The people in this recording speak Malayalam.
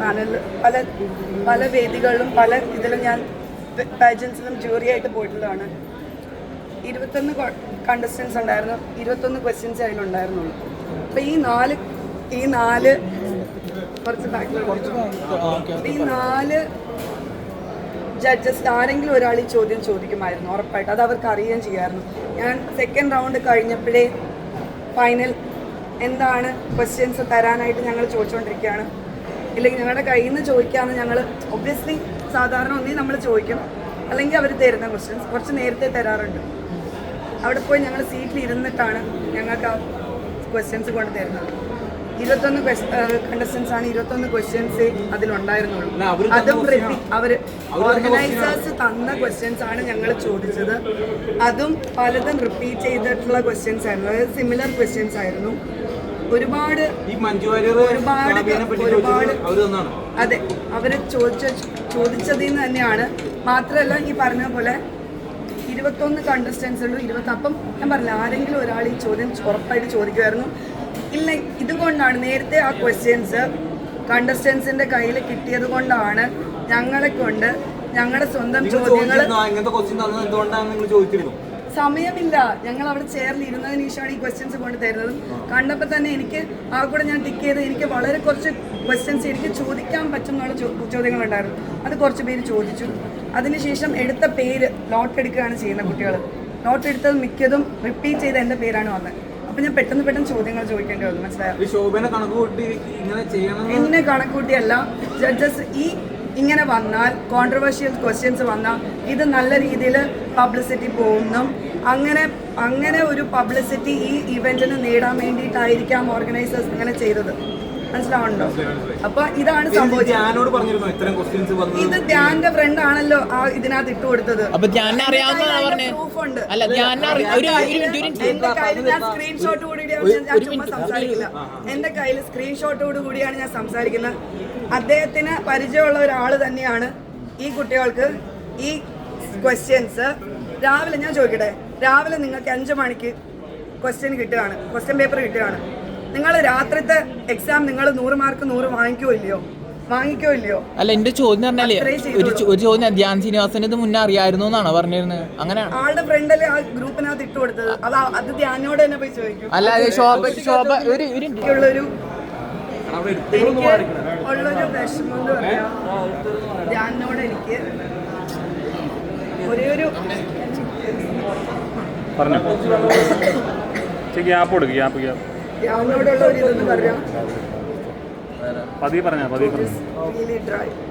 പാനലിൽ പല പല വേദികളിലും പല ഇതിലും ഞാൻ പാജൻസിലും ജൂറി ആയിട്ട് പോയിട്ടുള്ളതാണ്. ഇരുപത്തൊന്ന് കണ്ടസ്റ്റൻസ് ഉണ്ടായിരുന്നു. ഇരുപത്തൊന്ന് ക്വസ്റ്റ്യൻസ് അതിലുണ്ടായിരുന്നുള്ളൂ അപ്പോൾ ഈ നാല് ഈ നാല് കുറച്ച് ബാക്കിലുള്ള ഈ നാല് ജഡ്ജസ് ആരെങ്കിലും ഒരാൾ ഈ ചോദ്യം ചോദിക്കുമായിരുന്നു ഉറപ്പായിട്ട്. അത് അവർക്ക് അറിയുകയും ചെയ്യായിരുന്നു. ഞാൻ സെക്കൻഡ് റൗണ്ട് കഴിഞ്ഞപ്പോഴേ ഫൈനൽ എന്താണ് ക്വസ്റ്റ്യൻസ് തരാനായിട്ട് ഞങ്ങൾ ചോദിച്ചുകൊണ്ടിരിക്കുകയാണ്. ഇല്ലെങ്കിൽ ഞങ്ങളുടെ കയ്യിൽ നിന്ന് ചോദിക്കാമെന്ന് ഞങ്ങൾ ഒബ്വിയസ്ലി സാധാരണ ഒന്നേ നമ്മൾ ചോദിക്കും. അല്ലെങ്കിൽ അവർ തരുന്ന ക്വസ്റ്റ്യൻസ് കുറച്ച് നേരത്തെ തരാറുണ്ട്. അവിടെ പോയി ഞങ്ങൾ സീറ്റിൽ ഇരുന്നിട്ടാണ് ഞങ്ങൾക്ക് ആ ക്വസ്റ്റ്യൻസ് കൊണ്ട് തരുന്നത്. ഇരുപത്തൊന്ന് കണ്ടസ്റ്റൻസ് ആണ് ഇരുപത്തൊന്ന് ക്വസ്റ്റ്യൻസ് അതിലുണ്ടായിരുന്നുള്ളൂ. അതും അവർ ഓർഗനൈസേഴ്സ് തന്ന ക്വസ്റ്റ്യൻസ് ആണ് ഞങ്ങൾ ചോദിച്ചത്. അതും പലതും റിപ്പീറ്റ് ചെയ്തിട്ടുള്ള ക്വസ്റ്റ്യൻസ് ആയിരുന്നു. അതായത് സിമിലർ ക്വസ്റ്റ്യൻസ് ആയിരുന്നു. ഒരുപാട് ഒരുപാട് ഒരുപാട് അതെ അവർ ചോദിച്ച ചോദിച്ചതിൽ നിന്ന് തന്നെയാണ്. മാത്രമല്ല ഈ പറഞ്ഞ പോലെ ഇരുപത്തൊന്ന് കണ്ടസ്റ്റൻസ് ഉള്ളൂ ഇരുപത്തി അപ്പം ഞാൻ പറഞ്ഞില്ല ആരെങ്കിലും ഒരാൾ ഈ ചോദ്യം ഉറപ്പായിട്ട് ചോദിക്കുമായിരുന്നു. ഇല്ല ഇതുകൊണ്ടാണ് നേരത്തെ ആ ക്വസ്റ്റ്യൻസ് കണ്ടസ്റ്റൻസിന്റെ കയ്യിൽ കിട്ടിയത് കൊണ്ടാണ് ഞങ്ങളെ കൊണ്ട് ഞങ്ങളുടെ സ്വന്തം ചോദ്യങ്ങൾ സമയമില്ല. ഞങ്ങൾ അവിടെ ചെയറിൽ ഇരുന്നതിന് ശേഷമാണ് ഈ ക്വസ്റ്റ്യൻസ് കൊണ്ട് തരുന്നത്. കണ്ടപ്പോൾ തന്നെ എനിക്ക് ആ കൂടെ ഞാൻ ടിക്ക് ചെയ്ത് എനിക്ക് വളരെ കുറച്ച് ക്വസ്റ്റ്യൻസ് എനിക്ക് ചോദിക്കാൻ പറ്റും എന്നുള്ള ചോ- ചോദ്യങ്ങളുണ്ടായിരുന്നു. അത് കുറച്ച് പേര് ചോദിച്ചു. അതിനുശേഷം എടുത്ത പേര് നോട്ട് എടുക്കുകയാണ് ചെയ്യുന്ന കുട്ടികൾ നോട്ട് എടുത്തത് മിക്കതും റിപ്പീറ്റ് ചെയ്ത എന്റെ പേരാണ് വന്നത്. അപ്പം ഞാൻ പെട്ടെന്ന് പെട്ടെന്ന് ചോദ്യങ്ങൾ ചോദിക്കേണ്ടി വന്നു. മനസ്സിലായോ? എന്നെ കണക്കൂട്ടിയല്ല ജഡ്ജസ് ഈ ഇങ്ങനെ വന്നാൽ കോൺട്രവേഴ്ഷ്യൽ ക്വസ്റ്റ്യൻസ് വന്നാൽ ഇത് നല്ല രീതിയിൽ പബ്ലിസിറ്റി പോകുന്നു. അങ്ങനെ അങ്ങനെ ഒരു പബ്ലിസിറ്റി ഈ ഇവന്റിന് നേടാൻ വേണ്ടിയിട്ടായിരിക്കാം ഓർഗനൈസേഴ്സ് ഇങ്ങനെ ചെയ്തത്. മനസ്സിലാവുന്നുണ്ടോ? അപ്പൊ ഇതാണ് സംഭവിച്ചത്. ഞാനോട് പറഞ്ഞിരുന്നു? ഇത്തരം ക്വസ്റ്റ്യൻസ് വന്നത്? ഇത് ധ്യാന്റെ ഫ്രണ്ട് ആണല്ലോ ആ ഇതിനകത്ത് ഇട്ട് കൊടുത്തത്. അപ്പൊ ധ്യാനെ അറിയാവുന്നതാണ് പറഞ്ഞേ. അല്ല ധ്യാനെ ഒരു ഒരു മിനിറ്റ് ഒരു മിനിറ്റ് എന്റെ കയ്യിൽ ഞാൻ സ്ക്രീൻഷോട്ട് കൂടി ഞാൻ ചുമ്മാ സംസാരിക്കില്ല. എന്റെ കയ്യിൽ സ്ക്രീൻഷോട്ടോട് കൂടിയാണ് ഞാൻ സംസാരിക്കുന്നത്. അദ്ദേഹത്തിന് പരിചയമുള്ള ഒരാൾ തന്നെയാണ് ഈ കുട്ടികൾക്ക് ഈ ക്വസ്റ്റ്യൻസ് രാവിലെ ഞാൻ ചോദിക്കട്ടെ? രാവിലെ നിങ്ങൾക്ക് അഞ്ച് മണിക്ക് ക്വസ്റ്റ്യൻ കിട്ടുകയാണ്. ക്വസ്റ്റ്യൻ പേപ്പർ കിട്ടുകയാണ്. നിങ്ങൾ രാത്രിത്തെ എക്സാം നിങ്ങൾ നൂറ് മാർക്ക് നൂറ് വാങ്ങിക്കോ ഇല്ലയോ? വാങ്ങിക്കോ ഇല്ലയോ? അല്ല എന്റെ ചോദ്യം പറഞ്ഞാലേ ഒരു ചോ- ഒരു ചോദ്യം ധ്യാൻ ശ്രീനിവാസന് ഇത് മുന്നേ അറിയായിരുന്നു എന്നാണ് പറഞ്ഞിരുന്നത് അങ്ങനെ ആളുടെ ഫ്രണ്ടല്ലേ ആ ഗ്രൂപ്പിനകത്ത് ഇട്ട് കൊടുത്തത്. അത് ആ- അത് ധ്യാനോട് തന്നെ പോയി ചോദിക്കും. അല്ല അത് ശോഭ ശോഭ ഒരു ഒരു എനിക്കുള്ളൊരു എനിക്ക് ഉള്ളൊരു വിഷമം എന്ന് പറയാം. ധ്യാനോട് എനിക്ക് ഒരേ ഒരു പറഞ്ഞു. ഗ്യാപ്പ് കൊടുക്ക് ഗ്യാപ്പ് ഗ്യാപ്പ്. ധ്യാനോടുള്ള ഒരു ഇതെന്ന് പറയാം പതിയെ പറഞ്ഞാ പതിയെ പറഞ്ഞു.